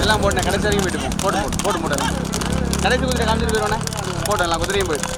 எல்லாம் போட்டேன் கடைசி வரைக்கும் போயிட்டு போட்டு போட்டு போட்டு போட்டு. கடைசி குதிரை காமிச்சிட்டு போயிடுவானே போட்டோம் எல்லாம் குதிரையும் போயிட்டு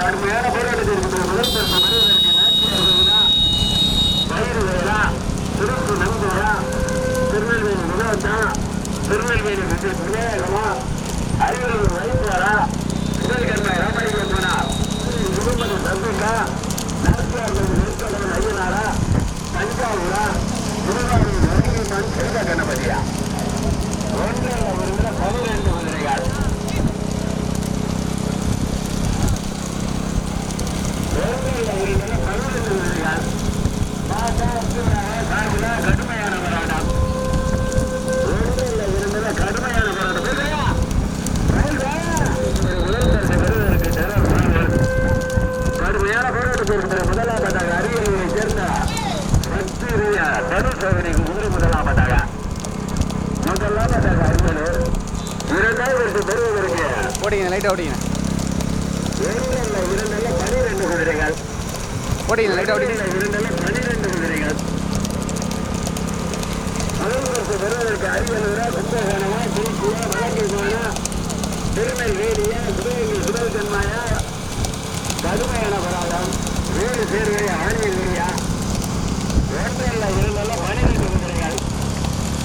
கடுமையான போராட்டத்தில் இருக்கிற முதல் பெருமை லைட்டாக ஓடிங்க ஓடிங்க லைட்டாக ஓடிங்க பெறுவதற்கு அறிவலுவரா கும்பகோணமா திருச்சியா வழக்கிமானா திருநெல்வேலியா சிவகங்கை சிவகன்மாயா கடுமையான பராதம் வீடு சேர்வை ஆண்மையா ஒன்றில் இருந்தெல்லாம் பனிரெண்டு குதிரைகள்.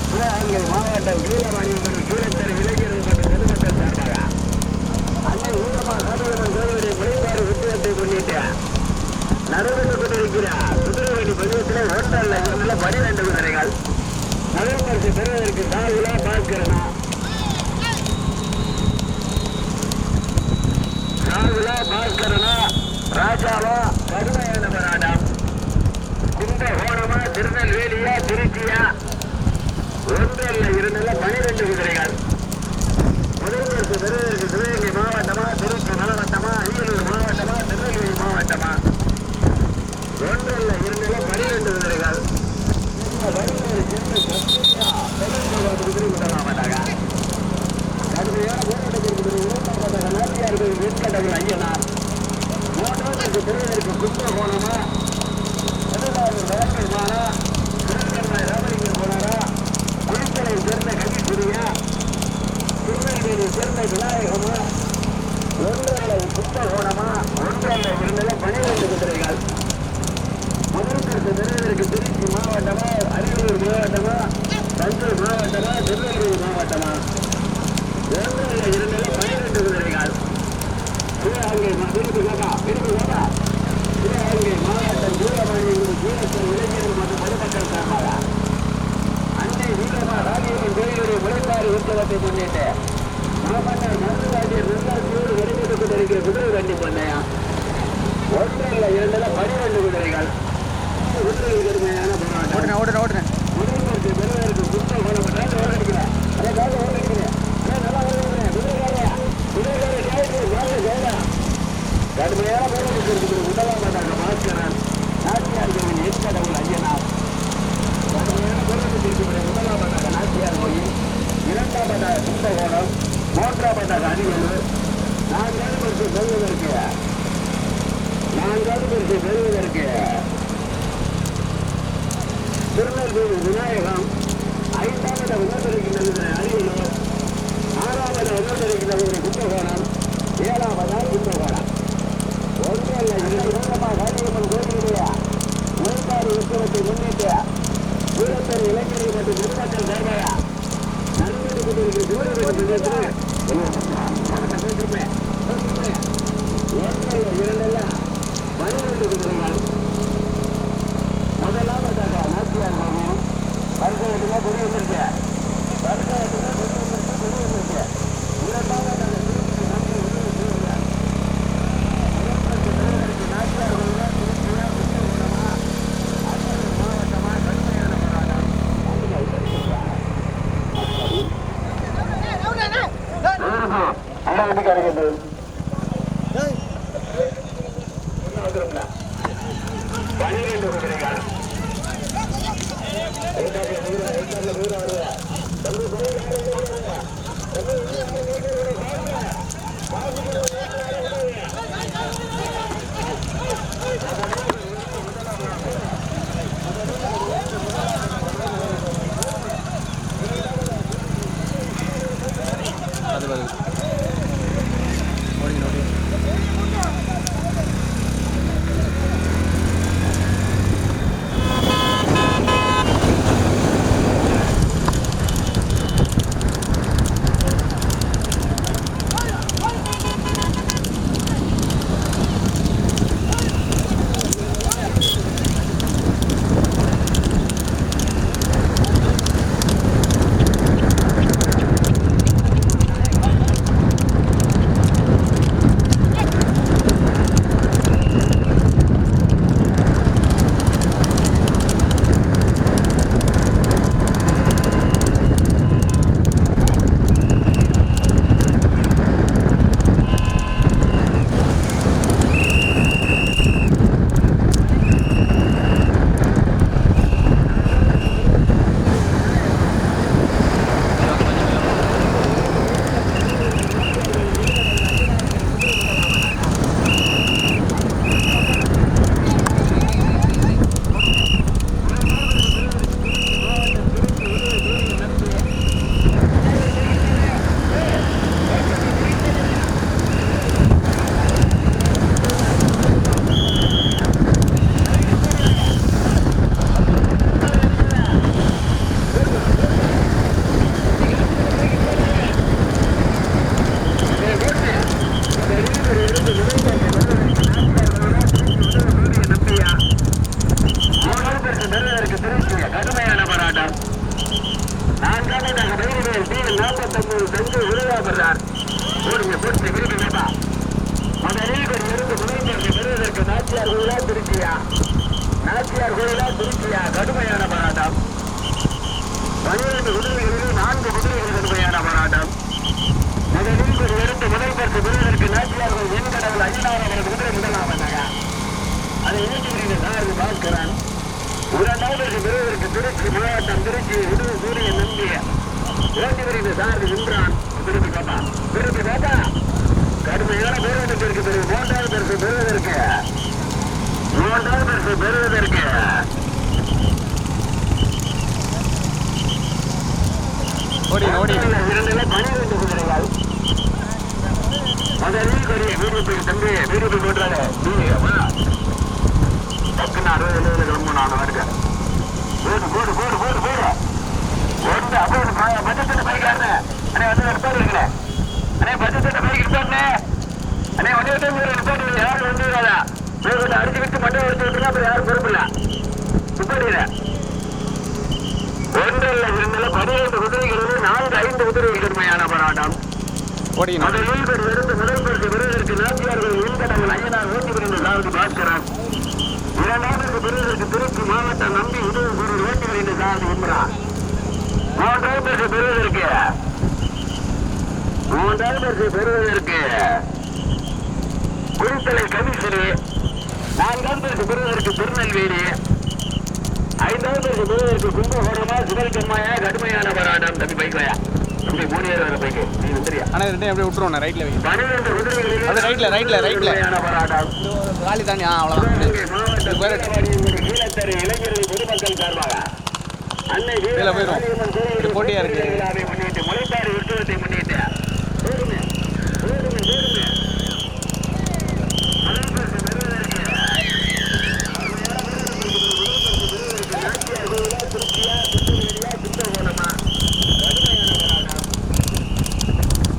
சிவகங்கை மாவட்டம் கீழவாணி நடைபெற்றுக் கொண்டிருக்கிறார் குதிரைவண்டி பதிவத்தில் ஓட்டல்ல இருந்துள்ள பனிரெண்டு குதிரைகள் முதல் பரிசு பெறுவதற்கு சார்பிலா பார்க்கிறனா சார்பிலா பார்க்கிறனா ராஜாவா கருமையான போராட்டம் கும்பகோணமா திருநெல்வேலியா திருச்சியா? ஒன்றில் இருந்துள்ள பனிரெண்டு குதிரைகள். இரண்டு குதிரைகள் வீட்டுக்கடவுள் ஐயனார் மூன்றாவது திருவிழருக்கு கும்ப போனோமா பதினாறு டாக்டர் மாறா திருவிழா ராமலிங்க போனாரா குளித்தலை சேர்ந்த கவிக்குரியா திருநெல்வேலியை சேர்ந்த விநாயகமா ஒன்றரை கும்ப போனமா ஒன்றரை இரண்டுல பனிரெண்டு குதிரைகள் நாச்சியார் கோயிலா திருச்சியா கடுமையான போராட்டம். பனிரெண்டு குதிரைகளில் நான்கு குதிரைகள் கடுமையான போராட்டம். முதலில் ஒரு எடுத்து முதல் பரிசு பெறுவதற்கு நாச்சியார் கோயில் வெண்கடவுள் ஐந்தாயிரம் குதிரை வந்தாங்க அதை இயக்குகிறீர்கள் சார் பார்க்கிறான். இரண்டாவது பெறுவதற்கு திருச்சி மாவட்டம் திருச்சி விடு சூரியன் நம்பி ஓட்டி வருகிற சார் இம்ரான் திருப்பி கேட்டான் திருப்பி கேட்டா கடுமையான பேருந்திற்கு பிறகு மூன்றாவது பரிசு பெறுவதற்கு மூன்றாவது பரிசு பெறுவதற்கு ஓடி ஓடி இரண்டுல பனிரெண்டு குதிரைகள் முதலில் கொரிய வீடு தம்பி வீடு போய் போட்டுறாங்க டக்குன்னு அறுபது எழுபது கிளம்பு நான் வருங்க போடு போடு போடு போடு போடு ஒன்று அப்போ பட்ஜெட் பைக்காரு அண்ணே வந்து எடுப்பாரு இருக்கிறேன் அண்ணே பட்ஜெட் பைக் அண்ணே ஒன்றே யாரும் வந்து கொஞ்சம் அடிச்சு விட்டு மண்டை அடிச்சு விட்டுனா அப்புறம் யாரும் பொறுப்பு இல்லை துப்பாடியில ஒன்றில் இருந்தல பதினைந்து குதிரைகளில் நான்கு ஐந்து குதிரைகள் கடுமையான போராட்டம். முதலில் இருந்து முதல் பரிசு பெறுவதற்கு நாட்டியார்கள் இன்கடங்கள் ஐயனார் ஓட்டி வருகின்ற சாரதி பாஸ்கரன். இரண்டாவது பெறுவதற்கு திருச்சி மாவட்டம் நம்பி உதவி ஓட்டி வருகின்ற சாரதி மூன்றாவது பரிசு பெறுவதற்கு மூன்றாவது பரிசு பெறுவதற்கு குருத்தலை கமிஷனு நான்காவது பரிசு பெறுவதற்கு திருநெல்வேலி. ஐந்தாவது பரிசு பெறுவதற்கு கும்பகோணமா சிவல்கம்மாயா கடுமையான போராட்டம். தம்பி பைக்கலையா தம்பி மூணு பேர் வர பைக்கு நீ அண்ணா ரெண்டையும் அப்படியே விட்டுருவோண்ணே ரைட்டில் வை பன்னிரண்டு குதிரைகளில் அது ரைட்ல, ரைட்ல, ரைட்ல. போராட்டம். காலி மாவட்டம் வீரவாடியின் கீழத்தரு இளைஞர்கள் பொதுமக்கள் சார்பாக அன்னை இது போட்டியா இருக்கு. விழாவை முன்னிட்டு முளைப்பாறு உற்சவத்தை முன்னிட்டு ஓடுங்க, ஓடுங்க, ஓடுங்க. முதல் பரிசு பெறுவதற்கு நாச்சியார் கோயிலா, திருச்சியா, திருநெல்வேலியா, கும்பகோணமா? கடுமையான போராட்டம்.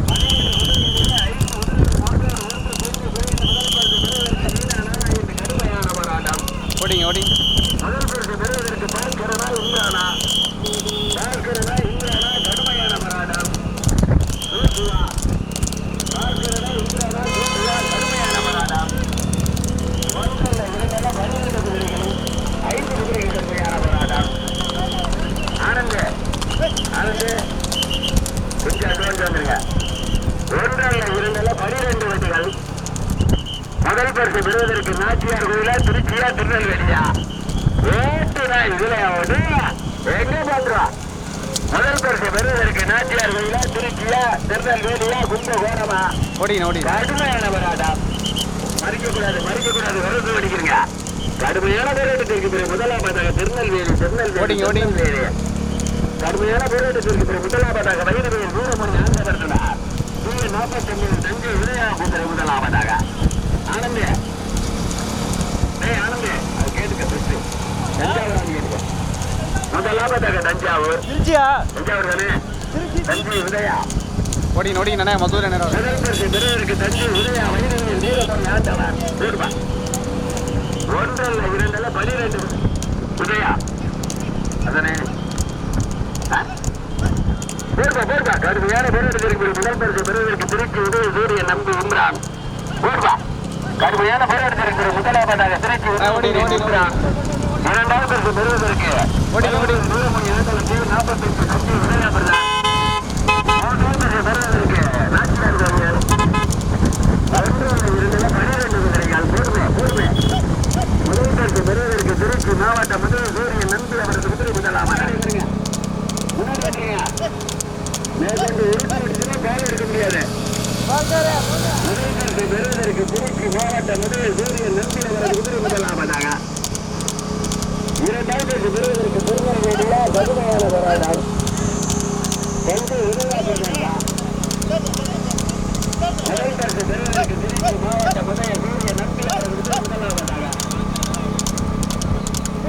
பன்னிரண்டு குதிரைகளில் ஐந்து குதிரைகள் மாற்று ஒன்று பெரிய கோயில் முதல் பரிசு பெறுவதற்கு நீண்டானா இந்த கடுமையான போராட்டம் ஓடிங்க ஓடிங்க முதல் பரிசு பெறுவதற்கு பார்க்கிறனா இந்திரானா பார்க்கிறனா இந்திரானா கடுமையான போராட்டம் தூக்குவா பார்க்கிறனா இந்திரானா தூக்குவா கடுமையான போராட்டம் ஒன்றல்ல இரண்டல்ல பன்னிரண்டு குதிரைகளும் ஐந்து குதிரைகள் கடுமையான போராட்டம் ஆனந்த் ஆனந்த் கொஞ்சம் அட்வான்ஸ் வந்துருங்க ஒன்றல்ல இரண்டல்ல பனிரெண்டு வண்டிகள் முதல் பரிசு பெறுவதற்கு நாச்சியார் கோயிலா திருச்சியா திருநெல்வேலியா ஓட்டுனா இதுல வந்து எங்க பண்றோம் முதல் பரிசு பெறுவதற்கு நாச்சியார் கோயிலா திருச்சியா திருநெல்வேலியா கும்பகோணமா ஓடிங்க ஓடிங்க கடுமையான போராட்டம் மறிக்க கூடாது மறிக்க கூடாது விரது அடிக்கிறீங்க. கடுமையான போராட்டத்திற்கு பிறகு முதலாவதாக திருநெல்வேலி திருநெல்வேலி ஓடிங்க. திருநெல்வேலி. கடுமையான போராட்டத்திற்கு பிறகு முதலாவதாக வைரவேல் வீரமணி ஆனந்தப்படுத்தினார் சூரிய நாற்பத்தி ஒன்பது தஞ்சை விளையாட முதலாவதாக ஆனந்த். ஏய் ஆனந்த். அது கேட்டுக்க ஃபர்ஸ்ட் தஞ்சாவூர் கேட்டுக்க முதலாவதாக தஞ்சாவூர். திருச்சியா? தஞ்சாவூர் தானே? தஞ்சை விதையா ஓடிங்க ஓடிங்கண்ணே மதுரை நேரம் உதயா ஒன்றல்ல இரண்டல்ல பனிரெண்டு உதயா அதானே? போடுவா போடுவா கடுமையான போராட்டத்திற்கு முதல் பரிசு பெறுவதற்கு திருச்சி உதவி சூரியன் நம்பி இம்ரான் போடுவா கடுமையான போராட்டத்திற்கு முதலாவதாக திருச்சி ஓடி, ஓடி, இம்ரான் இரண்டாவது பரிசு பெறுவதற்கு ஓடி, ஓடி. தீவு நாற்பத்தெட்டு தஞ்சை உதயா பிரதான் மூன்றாவது பரிசு பெறுவதற்கு நாச்சியார் கோவில் பதினொன்று இருந்ததுல பன்னிரண்டு குதிரைகள் போடுமே போடுமே முதல் பரிசு பெறுவதற்கு மாவட்ட மாவட்டம் முதல் சூரியன் நம்பி அவரது குதிரை முதலாம் மேற்கொண்டு உறுப்பு பால் எடுக்க முடியாது. முதல் பெறுவதற்கு திருச்சி மாவட்டம் முதல் சூரியன் நம்பி அவரது குதிரை முதலாவதாக இரண்டாவது பெறுவதற்கு திருநெல்வேலியா கடுமையான போராட்டம் கொண்டு உதயா பெறுவதற்கு திருச்சி மாவட்ட முதல் சூரிய நம்பி அவரது குதிரை முதலாவதாக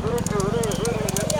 திருச்சி உதய சூரியன் நம்பி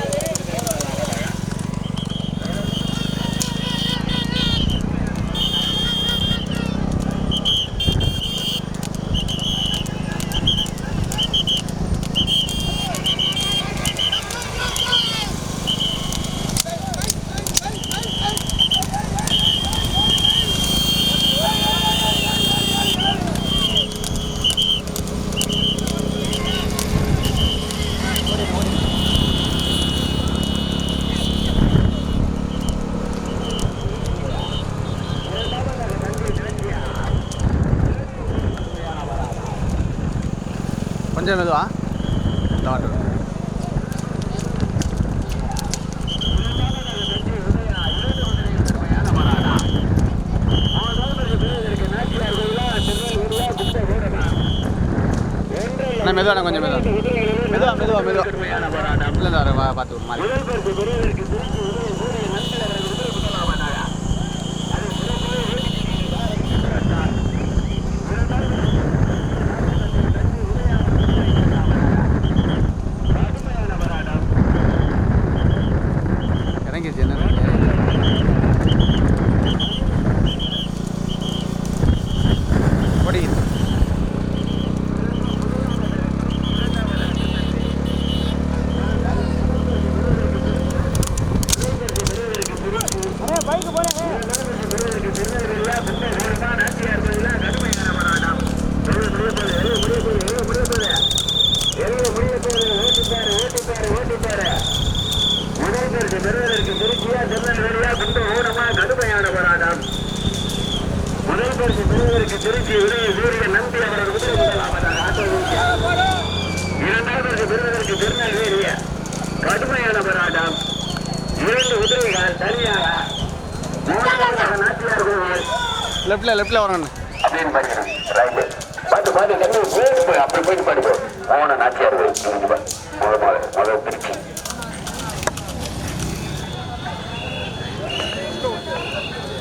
கொஞ்சம் மெதுவா இந்த வாட்டு மெதுவான கொஞ்சம் மெதுவா. மெதுவா மெதுவா மெதுவா. இல்லை இல்லை பார்த்து ஒரு மாதிரி பரிசு பெறுவதற்கு திருநெல்வேலி கடுமையான போராட்டம் இரண்டு குதிரைகள் தனியாக லெஃப்டில் வரணும் அப்படின்னு படிக்கிறேன் ரைட்டு தம்பி போயிட்டு போய் அப்படி போயிட்டு படிப்போம் மோன நாட்டியார் கோவில் இங்க பாரு. முத முத முதல் திருச்சி.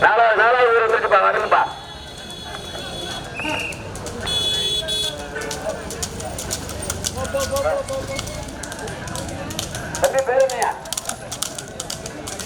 நாலாவது நாலாவது ஊர் வந்துருக்குப்பா வரணுப்பா தம்பி பேர் என்னையா